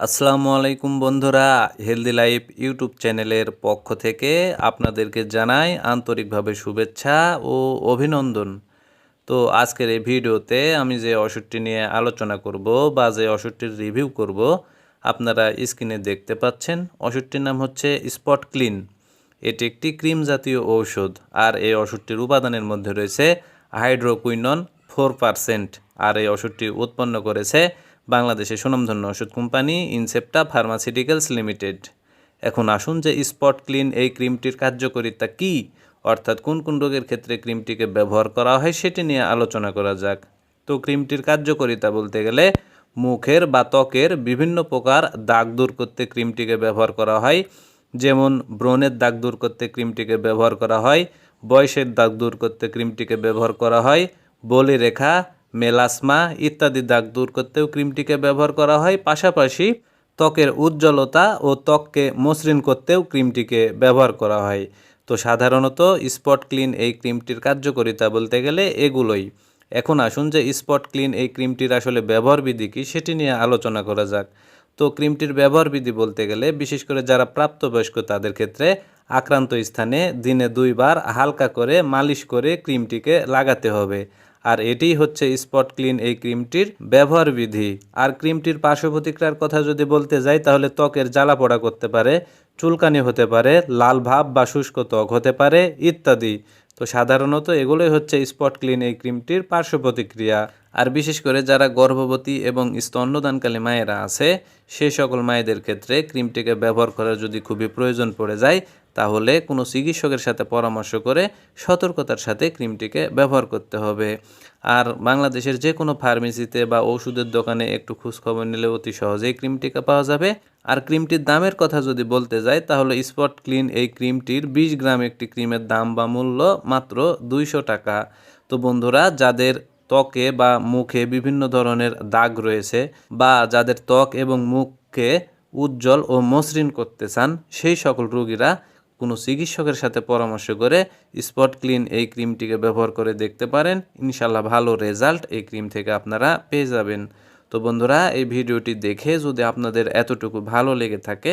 আসসালামু আলাইকুম বন্ধুরা হেলদি লাইফ ইউটিউব চ্যানেলের পক্ষ থেকে আপনাদেরকে জানাই আন্তরিকভাবে শুভেচ্ছা ও অভিনন্দন। তো আজকের এই ভিডিওতে আমি যে ওষুধটি নিয়ে আলোচনা করব বা যে ওষুধটির রিভিউ করব, আপনারা স্ক্রিনে দেখতে পাচ্ছেন। ওষুধটির নাম হচ্ছে স্পট ক্লিন এটি একটি ক্রিম জাতীয় ঔষধ আর এই ওষুধটির উপাদানের মধ্যে রয়েছে হাইড্রোকুইনন ফোর পারসেন্ট আর এই ওষুধটি উৎপন্ন করেছে বাংলাদেশের সুনামধন্য ওষুধ কোম্পানি ইনসেপ্টা ফার্মাসিউটিক্যালস লিমিটেড। এখন আসুন যে স্পট ক্লিন এই ক্রিমটির কার্যকারিতা কী, অর্থাৎ কোন কোন রোগের ক্ষেত্রে ক্রিমটিকে ব্যবহার করা হয় সেটি নিয়ে আলোচনা করা যাক। তো ক্রিমটির কার্যকারিতা বলতে গেলে মুখের বা ত্বকের বিভিন্ন প্রকার দাগ দূর করতে ক্রিমটিকে ব্যবহার করা হয়। যেমন ব্রণের দাগ দূর করতে ক্রিমটিকে ব্যবহার করা হয়, বয়সের দাগ দূর করতে ক্রিমটিকে ব্যবহার করা হয় বলি রেখা মেলাসমা ইত্যাদি দাগ দূর করতেও ক্রিমটিকে ব্যবহার করা হয়। পাশাপাশি ত্বকের উজ্জ্বলতা ও ত্বককে মসৃণ করতেও ক্রিমটিকে ব্যবহার করা হয়। তো সাধারণত স্পট ক্লিন এই ক্রিমটির কার্যকারিতা বলতে গেলে এগুলোই। এখন আসুন যে স্পট ক্লিন এই ক্রিমটির আসলে ব্যবহার বিধি কী সেটি নিয়ে আলোচনা করা যাক। তো ক্রিমটির ব্যবহার বিধি বলতে গেলে বিশেষ করে যারা প্রাপ্তবয়স্ক তাদের ক্ষেত্রে আক্রান্ত স্থানে দিনে দুইবার হালকা করে মালিশ করে ক্রিমটিকে লাগাতে হবে। আর এটি হচ্ছে স্পট ক্লিন এই ক্রিমটির ব্যবহার বিধি। আর ক্রিমটির পার্শ্ব প্রতিক্রিয়ার কথা যদি বলতে যাই, তাহলে ত্বকের জ্বালা পোড়া করতে পারে, চুলকানি হতে পারে, লাল ভাব বা শুষ্ক ত্বক হতে পারে, ইত্যাদি। তো সাধারণত এগুলোই হচ্ছে স্পট ক্লিন এই ক্রিমটির পার্শ্ব প্রতিক্রিয়া আর বিশেষ করে যারা গর্ভবতী এবং স্তন্যদানকালী মায়েরা আছে, সে সকল মায়েদের ক্ষেত্রে ক্রিমটিকে ব্যবহার করার যদি খুবই প্রয়োজন পড়ে যায়, তাহলে কোনো চিকিৎসকের সাথে পরামর্শ করে সতর্কতার সাথে ক্রিমটিকে ব্যবহার করতে হবে। আর বাংলাদেশের যে কোনো ফার্মেসিতে বা ওষুধের দোকানে একটু খোঁজখবর নিলে অতি সহজেই ক্রিমটিকে পাওয়া যাবে। আর ক্রিমটির দামের কথা যদি বলতে যাই, তাহলে স্পট ক্লিন এই ক্রিমটির বিশ গ্রাম একটি ক্রিমের দাম বা মূল্য মাত্র দুইশো টাকা। তো বন্ধুরা, যাদের ত্বকে বা মুখে বিভিন্ন ধরনের দাগ রয়েছে বা যাদের ত্বক এবং মুখকে উজ্জ্বল ও মসৃণ করতে চান, সেই সকল রোগীরা কোনো চিকিৎসকের সাথে পরামর্শ করে স্পট ক্লিন এই ক্রিমটিকে ব্যবহার করে দেখতে পারেন। ইনশাল্লাহ ভালো রেজাল্ট এই ক্রিম থেকে আপনারা পেয়ে যাবেন। তো বন্ধুরা, এই ভিডিওটি দেখে যদি আপনাদের এতটুকু ভালো লেগে থাকে